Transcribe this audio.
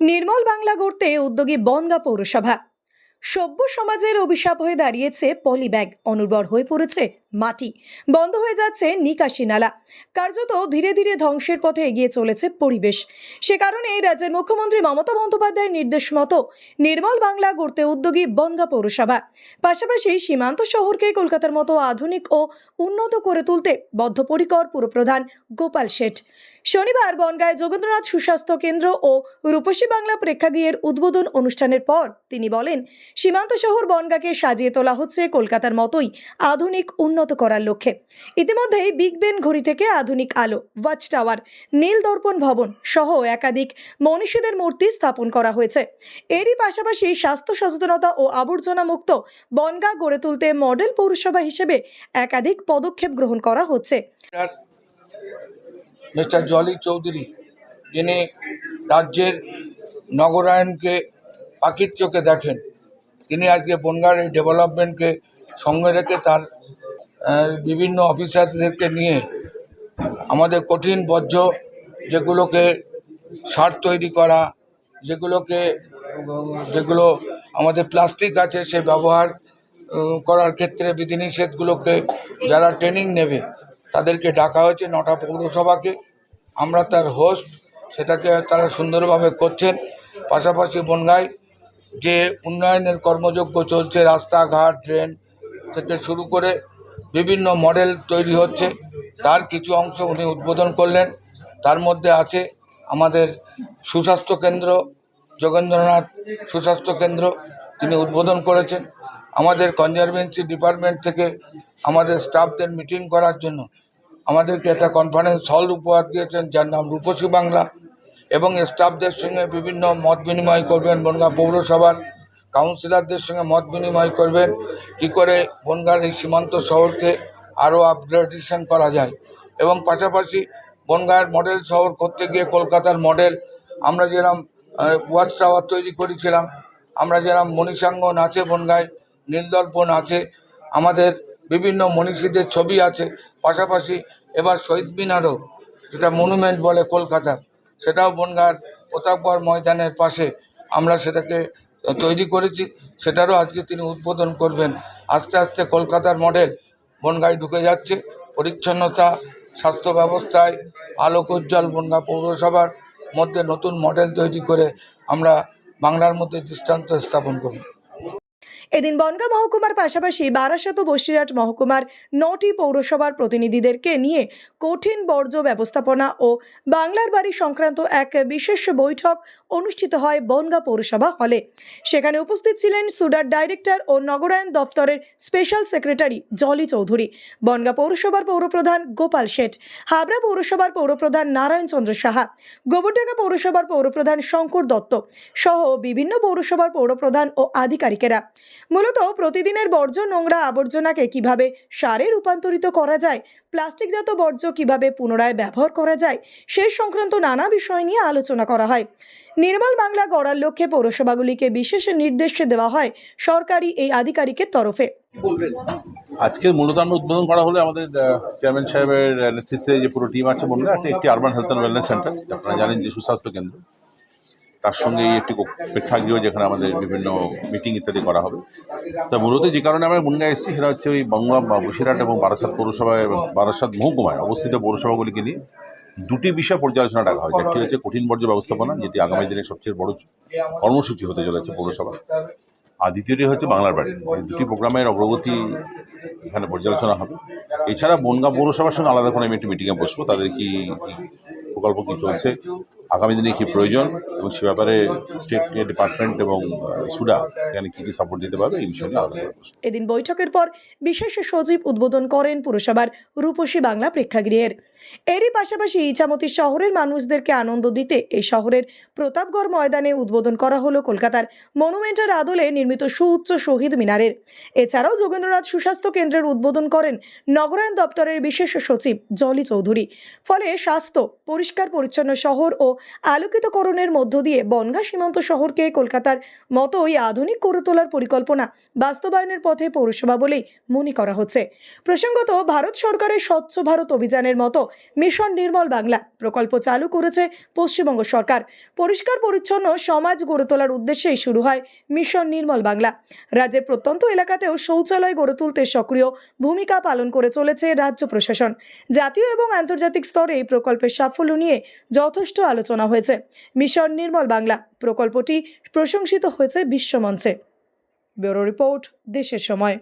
নির্মল বাংলা গড়তে উদ্যোগী বনগা পৌরসভা। সভ্য সমাজের অভিশাপ হয়ে দাঁড়িয়েছে পলিব্যাগ অনুর্বর হয়ে পড়েছে মাটি। বন্ধ হয়ে যাচ্ছে নিকাশি নালা। কার্যত ধীরে ধীরে ধ্বংসের পথে এগিয়ে চলেছে পরিবেশ। সে কারণে রাজ্যের মুখ্যমন্ত্রী মমতা বন্দ্যোপাধ্যায়ের নির্দেশ মতো নির্মল বাংলা গড়তে উদ্যোগী বনগা পৌরসভা। পাশাপাশি সীমান্ত শহরকে কলকাতার মতো আধুনিক ও উন্নত করে তুলতে বদ্ধপরিকর পুরপ্রধান গোপাল শেঠ। শনিবার বনগায় যোগেন্দ্রনাথ সুস্বাস্থ্য কেন্দ্র ও রূপসী বাংলা প্রেক্ষাগৃহের উদ্বোধন অনুষ্ঠানের পর তিনি বলেন, সীমান্ত শহর বনগাকে সাজিয়ে তোলা হচ্ছে কলকাতার মতোই আধুনিক, উন্নত করার লক্ষ্যে। ইতিমধ্যেই বিগ বেন ঘড়ি থেকে আধুনিক আলো ওয়াচ টাওয়ার নীল দর্পণ ভবন সহ একাধিক মনীষীদের মূর্তি স্থাপন করা হয়েছে। এরই পাশাপাশি স্বাস্থ্য সচেতনতা ও আবর্জনা মুক্ত বনগা গড়ে তুলতে মডেল পৌরসভা হিসেবে একাধিক পদক্ষেপ গ্রহণ করা হচ্ছে। মিস্টার জলি চৌধুরী, যিনি রাজ্যের নগরায়নকে পাখির চোখে দেখেন, তিনি আজকে বনগাঁর এই ডেভেলপমেন্টকে সঙ্গে রেখে তার বিভিন্ন অফিসারদেরকে নিয়ে আমাদের কঠিন বর্জ্য যেগুলোকে সার তৈরি করা, যেগুলোকে, যেগুলো আমাদের প্লাস্টিক আছে সে ব্যবহার করার ক্ষেত্রে বিধিনিষেধগুলোকে যারা ট্রেনিং নেবে, তাদেরকে ডাকা হয়েছে নটা পৌরসভাকে। আমরা তার হোস্ট সেটাকে তারা সুন্দরভাবে করছেন। পাশাপাশি বনগায় যে উন্নয়নের কর্মযজ্ঞ চলছে, রাস্তাঘাট, ড্রেন থেকে শুরু করে বিভিন্ন মডেল তৈরি হচ্ছে। তার কিছু অংশ উনি উদ্বোধন করলেন। তার মধ্যে আছে আমাদের সুস্বাস্থ্য কেন্দ্র, যোগেন্দ্রনাথ সুস্বাস্থ্য কেন্দ্র, তিনি উদ্বোধন করেছেন। আমাদের কনজারভেন্সি ডিপার্টমেন্ট থেকে আমাদের স্টাফদের মিটিং করার জন্য আমাদেরকে একটা কনফারেন্স হল উপহার দিয়েছেন, যার নাম রূপসী বাংলা। এবং স্টাফদের সঙ্গে বিভিন্ন মত বিনিময় করবেন বনগাঁ পৌরসভার। কাউন্সিলরদের সঙ্গে মত বিনিময় করবেন, কি করে বনগাঁর এই সীমান্ত শহরকে আরও আপগ্রেডেশন করা যায়। এবং পাশাপাশি বনগাঁয়ের মডেল শহর করতে গিয়ে কলকাতার মডেল আমরা যেরকম ওয়াচ টাওয়ার তৈরি করেছিলাম, আমরা যেরকম মণিসাঙ্গন আছে বনগাঁয়, নীলদর্পণ আছে, আমাদের বিভিন্ন মনীষীদের ছবি আছে, পাশাপাশি এবার শহীদ মিনারও, যেটা মনুমেন্ট বলে কলকাতার, সেটাও বনগাঁর প্রতাপগড় ময়দানের পাশে, আমরা সেটাকে তৈরি করেছি, সেটারও আজকে তিনি উদ্বোধন করবেন। আস্তে আস্তে কলকাতার মডেল বনগাঁয় ঢুকে যাচ্ছে। পরিচ্ছন্নতা, স্বাস্থ্য ব্যবস্থায় আলোকোজ্জ্বল বনগাঁ পৌরসভার মধ্যে নতুন মডেল তৈরি করে আমরা বাংলার মধ্যে দৃষ্টান্ত স্থাপন করব। এদিন বনগাঁ মহকুমার পাশাপাশি বারাসাত ও বসিরহাট মহকুমার নটি পৌরসভার প্রতিনিধিদেরকে নিয়ে কঠিন বর্জ্য ব্যবস্থাপনা ও বাংলার বাড়ি সংক্রান্ত এক বিশেষ বৈঠক অনুষ্ঠিত হয় বনগাঁ পৌরসভা হলে। সেখানে উপস্থিত ছিলেন সুডার ডাইরেক্টর ও নগরায়ণ দফতরের স্পেশাল সেক্রেটারি জলি চৌধুরী, বনগাঁ পৌরসভার পৌরপ্রধান গোপাল শেঠ, হাবড়া পৌরসভার পৌরপ্রধান নারায়ণ চন্দ্র সাহা, গোবরডাঙ্গা পৌরসভার পৌরপ্রধান শঙ্কর দত্ত সহ বিভিন্ন পৌরসভার পৌরপ্রধান ও আধিকারিকেরা। মূলত প্রতিদিনের বর্জ্য নোংরা আবর্জনাকে কীভাবে সারে রূপান্তরিত করা যায় প্লাস্টিকজাত বর্জ্য কীভাবে পুনরায় ব্যবহার করা যায় সে সংক্রান্ত নানা বিষয় নিয়ে আলোচনা করা হয়। নির্মল বাংলা গড়ার লক্ষ্যে পৌরসভাগুলিকে বিশেষ নির্দেশে দেওয়া হয় সরকারি এই আধিকারিকের তরফে। আজকে মূলত আমরা উদ্বোধন করা হলে আমাদের চেয়ারম্যান সাহেবের নেতৃত্বে যে পুরো টিম আছে বললে একটি একটি urban health and wellness centre আপনারা জানেন যে সুস্বাস্থ্য কেন্দ্র। তার সঙ্গে একটি প্রেক্ষাগৃহ যেখানে আমাদের বিভিন্ন মিটিং ইত্যাদি করা হবে। তা মূলত যে কারণে আমরা বনগাঁ এসেছি সেটা হচ্ছে ওই বনগাঁ বা বসিরহাট এবং বারাসাত পৌরসভায় এবং বারাসাত মহকুমায় অবস্থিত পৌরসভাগুলিকে নিয়ে দুটি বিষয় পর্যালোচনা ডাকা হয়েছে। একটি হচ্ছে কঠিন বর্জ্য ব্যবস্থাপনা, যেটি আগামী দিনে সবচেয়ে বড় কর্মসূচি হতে চলেছে পৌরসভা আর দ্বিতীয়টি হচ্ছে বাংলার বাড়ি। এই দুটি প্রোগ্রামের অগ্রগতি এখানে পর্যালোচনা হবে। এছাড়া বনগাঁ পৌরসভার সঙ্গে আলাদা করে আমি একটি মিটিংয়ে বসবো। তাদের কি প্রকল্প কি চলছে? আগামী দিনে কি প্রয়োজন এবং সে ব্যাপারে স্টেট ডিপার্টমেন্ট এবং সুডা এখানে কী কী সাপোর্ট দিতে পারবে এই বিষয়ে আলাদা এদিন বৈঠকের পর বিশেষ সচিব উদ্বোধন করেন পুরসভার রূপসী বাংলা প্রেক্ষাগৃহের। এরই পাশাপাশি ইছামতি শহরের মানুষদেরকে আনন্দ দিতে এই শহরের প্রতাপগড় ময়দানে উদ্বোধন করা হলো কলকাতার মনুমেন্টের আদলে নির্মিত সুউচ্চ শহীদ মিনারের। এছাড়াও যোগেন্দ্রনাথ সুস্বাস্থ্য কেন্দ্রের উদ্বোধন করেন নগরায়ণ দপ্তরের বিশেষ সচিব জলি চৌধুরী। ফলে স্বাস্থ্য পরিষ্কার পরিচ্ছন্ন শহর ও আলোকিতকরণের মধ্য দিয়ে বনগা সীমান্ত শহরকে কলকাতার মতোই আধুনিক করে তোলার পরিকল্পনা বাস্তবায়নের পথে পৌরসভা বলেই মনে করা হচ্ছে। প্রসঙ্গত, ভারত সরকারের স্বচ্ছ ভারত অভিযানের মতো মিশন নির্মল বাংলা প্রকল্প চালু করেছে পশ্চিমবঙ্গ সরকার। পরিষ্কার পরিচ্ছন্ন সমাজ গড়ে তোলার উদ্দেশ্যেই শুরু হয় মিশন নির্মল বাংলা। রাজ্যের প্রত্যন্ত এলাকাতেও শৌচালয় গড়ে তুলতে সক্রিয় ভূমিকা পালন করে চলেছে রাজ্য প্রশাসন। জাতীয় এবং আন্তর্জাতিক স্তরে এই প্রকল্পের সাফল্য নিয়ে যথেষ্ট আলোচনা হয়েছে। মিশন নির্মল বাংলা। প্রকল্পটি প্রশংসিত হয়েছে বিশ্বমঞ্চে ব্যুরো রিপোর্ট দেশের সময়।